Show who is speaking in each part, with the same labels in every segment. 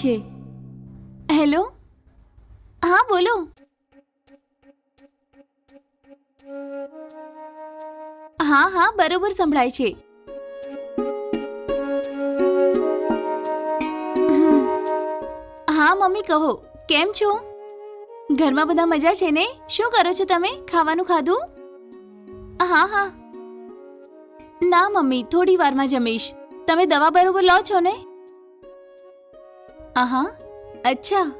Speaker 1: છે. હેલો હા, બોલો. હા હા, બરોબર સંભળાય છે. હા, મમ્મી, કહો. કેમ છો? ઘરમાં બધા મજા છે ને? શું કરો છો તમે? ખાવાનું ખાધું? હા હા. ના, મમ્મી, થોડી વારમાં જમીશ. તમે દવા બરોબર લો છો ને? આહા. અચ્છા.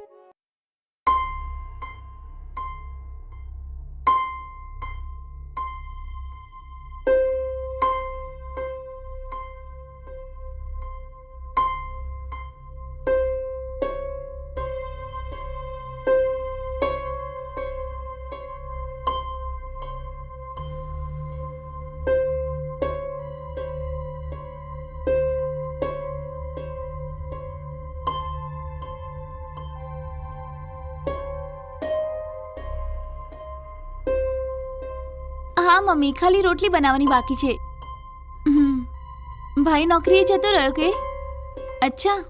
Speaker 1: હા, મમ્મી, ખાલી રોટલી બનાવવાની બાકી છે. ભાઈ, નોકરીએ જતો રહ્યો કે? અચ્છા.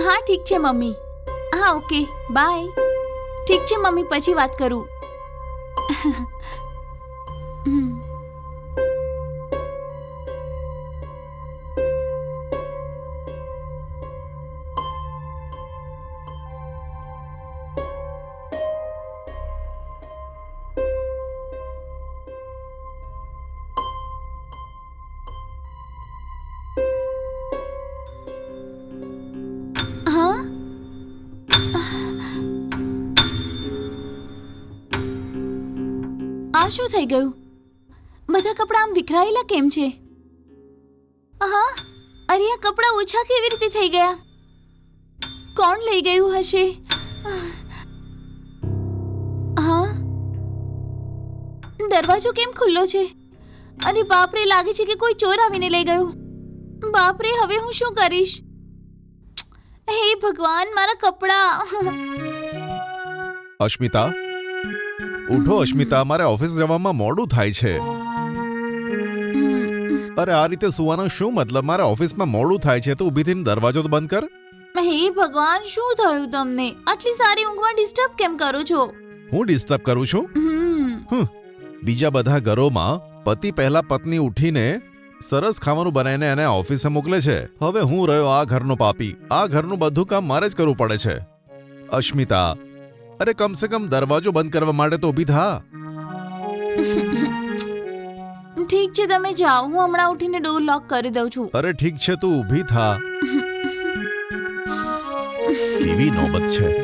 Speaker 1: હા, ઠીક છે, મમ્મી. હા, ઓકે. બાય. ઠીક છે, મમ્મી, પછી વાત કરું. આ શું થઈ ગયું? બધા કપડાં આમ વિખરાયેલા કેમ છે? હા અરે આ કપડાં ઓછા કેવી રીતે થઈ ગયા? કોણ લઈ ગયું હશે? હા? દરવાજો કેમ ખુલ્લો છે? અરે બાપરે લાગે છે કે કોઈ ચોર આવીને લઈ ગયું. બાપરે, હવે હું શું કરીશ? હે ભગવાન, મારા કપડાં.
Speaker 2: અશ્મિતા? ઉઠો અશ્મિતા મારે ઓફિસ જવામાં મોડું થાય છે. અરે આ રીતે સુવાનો શું મતલબ? મારે ઓફિસમાં મોડું થાય છે તો ઊભી થઈને દરવાજો તો બંધ કર.
Speaker 1: હે ભગવાન શું થયું તમને? આટલી સારી ઊંઘમાં ડિસ્ટર્બ કેમ કરો છો?
Speaker 2: હું ડિસ્ટર્બ કરું છું? બીજા બધા ઘરોમાં પતિ પહેલા પત્ની ઉઠીને સરસ ખાવાનું બનાવીને એને ઓફિસે મોકલે છે. હવે હું રહ્યો આ ઘરનો પાપી. આ ઘરનું બધું કામ મારે જ કરવું પડે છે. અશ્મિતા અરે કમ સે કમ દરવાજો બંધ કરવા માટે તો ઊભી થા.
Speaker 1: ઠીક છે તમે જાઓ. હું હમણાં ઉઠીને ડોર લોક કરી દઉં છું.
Speaker 2: અરે ઠીક છે તું ઊભી થા. કેવી નોબત છે.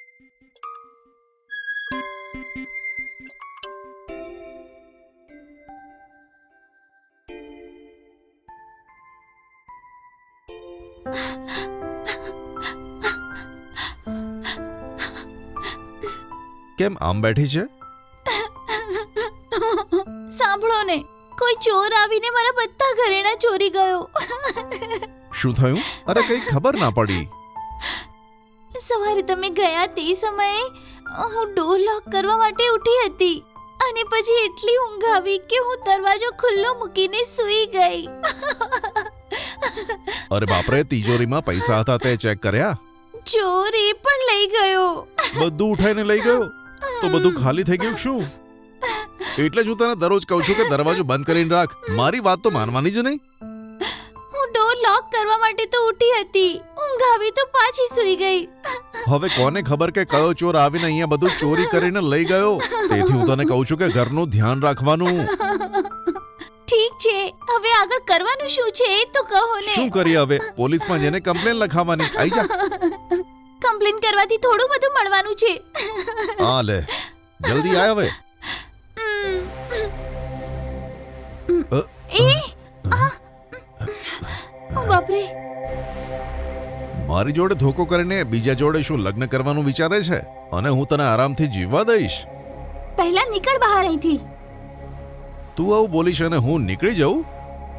Speaker 2: કેમ આમ બેઠી છે?
Speaker 1: સાંભળો ને કોઈ ચોર આવીને મારા બધા ઘરેણા ચોરી ગયો.
Speaker 2: શું થયું? અરે કઈ ખબર ના પડી.
Speaker 1: સવારે તમે ગયા તે સમયે હું ડોર લોક કરવા માટે ઉઠી હતી અને પછી એટલી ઊંઘ આવી કે હું દરવાજો ખુલ્લો મૂકીને સૂઈ ગઈ.
Speaker 2: અરે બાપરે તિજોરીમાં પૈસા હતા તે ચેક કર્યા?
Speaker 1: ચોર એ પણ લઈ ગયો.
Speaker 2: બધું ઉઠાઈને લઈ ગયો? તો બધું ખાલી થઈ ગયું શું? એટલે જ હું તને દરરોજ કહું છું કે દરવાજો બંધ કરીને રાખ. મારી વાત તો માનવાની જ નહીં.
Speaker 1: હું ડોર લોક કરવા માટે તો ઉઠી હતી. ઊંઘ આવી તો પાછી સૂઈ ગઈ.
Speaker 2: હવે કોને ખબર કે કયો ચોર આવીને અહીંયા બધું ચોરી કરીને લઈ ગયો? તેથી હું તને કહું છું કે ઘરનું ધ્યાન રાખવાનું.
Speaker 1: ઠીક છે. હવે આગળ કરવાનું શું છે એ તો કહો ને.
Speaker 2: શું કરીએ હવે? પોલીસમાં જઈને કમ્પ્લેન લખાવવાની. આઈ જા.
Speaker 1: કમ્પ્લેન કરવાથી થોડું બધું મળવાનું છે.
Speaker 2: હા લે. જલ્દી આય હવે.
Speaker 1: એ આ! ઓ બાપરે.
Speaker 2: મારી જોડે ધોકો કરીને બીજા જોડે શું લગ્ન કરવાનું વિચારે છે? અને હું તને આરામથી જીવવા દઈશ.
Speaker 1: પહેલા નીકળ બહાર અહીંથી.
Speaker 2: તું આવું બોલીશ અને હું નીકળી જાઉં?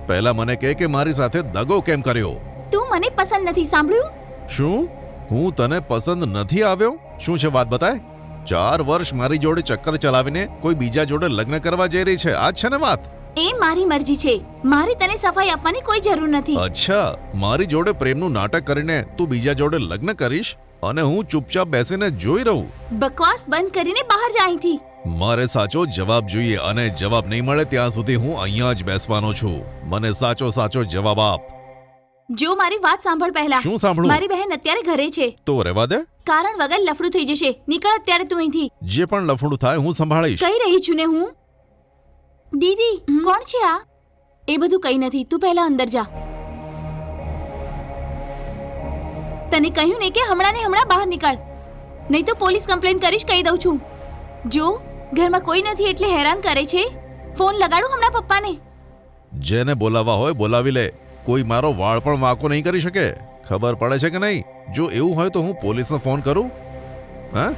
Speaker 2: પહેલા મને કહે કે મારી સાથે દગો કેમ કર્યો?
Speaker 1: તું મને પસંદ નથી સાંભળ્યું?
Speaker 2: શું? હું તને પસંદ નથી આવ્યો? શું છે વાત બતાય? ચાર વર્ષ મારી જોડે ચક્કર ચલાવીને કોઈ બીજા જોડે લગ્ન કરવા જઈ રહી છે. આ છે ને વાત?
Speaker 1: એ મારી મરજી છે. મારી તને સફાઈ આપવાની કોઈ જરૂર નથી.
Speaker 2: અચ્છા મારી જોડે પ્રેમનું નાટક કરીને તું બીજા જોડે લગ્ન કરીશ? અને હું ચૂપચાપ બેસીને જોઈ રહું?
Speaker 1: બકવાસ બંધ કરીને બહાર જા અહીંથી.
Speaker 2: મારે સાચો જવાબ જોઈએ અને જવાબ નહીં મળે ત્યાં સુધી હું અહીંયા જ બેસવાનો છું. મને સાચો સાચો જવાબ આપ.
Speaker 1: જો મારી વાત સાંભળ પહેલા.
Speaker 2: શું સાંભળું?
Speaker 1: મારી બહેન અત્યારે ઘરે છે.
Speaker 2: તો રહેવા દે.
Speaker 1: કારણ વગર લફડું થઈ જશે. નીકળ અત્યારે તું અહીંથી.
Speaker 2: જે પણ લફડું થાય હું સંભાળીશ.
Speaker 1: કહી રહી છું ને હું? દીદી કોણ છે આ? એ બધું કઈ નથી. તું પહેલા અંદર જા. તને કહ્યું ને કે હમણાં ને હમણાં બહાર નીકળ. નહીં તો પોલીસ કમ્પ્લેન કરીશ કહી દઉં છું. જો ઘરમાં કોઈ નથી એટલે હેરાન કરે છે. ફોન લગાડું હમણાં પપ્પાને.
Speaker 2: જેને બોલાવવા હોય બોલાવી લે. કોઈ મારો વાળ પણ વાંકો નહીં કરી શકે? ખબર પડે છે કે નહીં? જો એવું હોય તો હું પોલીસને ફોન કરું? હા?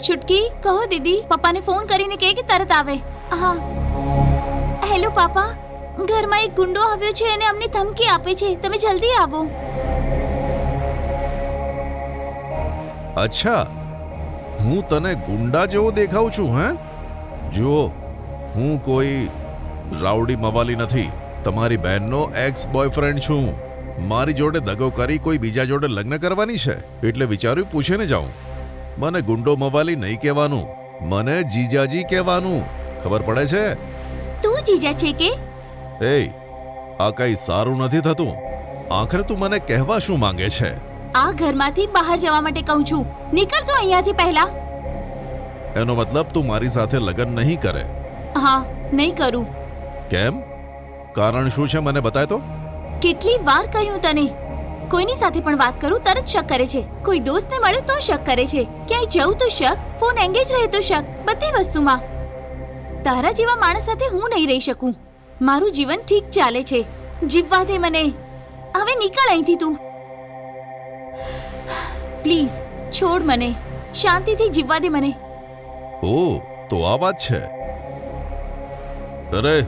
Speaker 1: છુટકી કહો દીદી પપ્પાને ફોન કરીને કહે કે તરત આવે? હા. હેલો પાપા. ઘરમાં એક ગુંડો આવ્યો છે અને અમને ધમકી આપે છે. તમે જલ્દી આવો.
Speaker 2: અચ્છા. હું તને ગુંડા જેવો દેખાઉં છું હે? જુઓ. હું કોઈ રાવડી મવાલી નથી. તમારી બહેનનો એક્સ બોયફ્રેન્ડ છું. મારી જોડે દગો કરી કોઈ બીજા જોડે લગ્ન કરવાની છે? એટલે વિચાર્યું પૂછીને જાઉં. મને ગુંડો મવાલી નહીં કહેવાનું. મને જીજાજી કહેવાનું. ખબર પડે છે?
Speaker 1: તું જીજા છે કે?
Speaker 2: એ આ કઈ સારું નથી થતું. આખરે તું મને કહેવા શું માંગે છે?
Speaker 1: આ ઘરમાંથી બહાર જવા માટે કહું છું. નીકળ તો અહીંયાથી પહેલા.
Speaker 2: એનો મતલબ તું મારી સાથે લગ્ન નહીં કરે.
Speaker 1: હા નહીં કરું.
Speaker 2: કેમ? કારણ શું છે મને બતાય તો?
Speaker 1: કેટલી વાર કહ્યું તને? કોઈની સાથે પણ વાત કરું તરત શક કરે છે. કોઈ દોસ્તને મળ્યું તો શક કરે છે. ક્યાંય જવું તો શક ફોન એંગેજ રહે તો શક બધી વસ્તુમાં. તારા જેવા માણસ સાથે હું નહીં રહી શકું. મારું જીવન ઠીક ચાલે છે. જીવવા દે મને. હવે નીકળ અહીંથી તું. પ્લીઝ છોડ મને. શાંતિથી જીવવા દે મને.
Speaker 2: ઓ તો આ વાત છે. અરે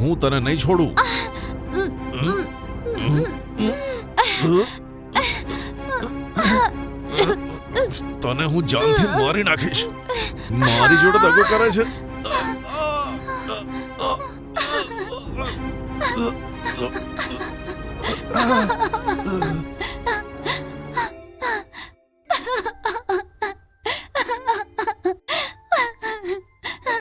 Speaker 2: હું તને નહીં છોડું. તને હું જાનથી મારી નાખીશ. મારી જોડે દગો કરે છે.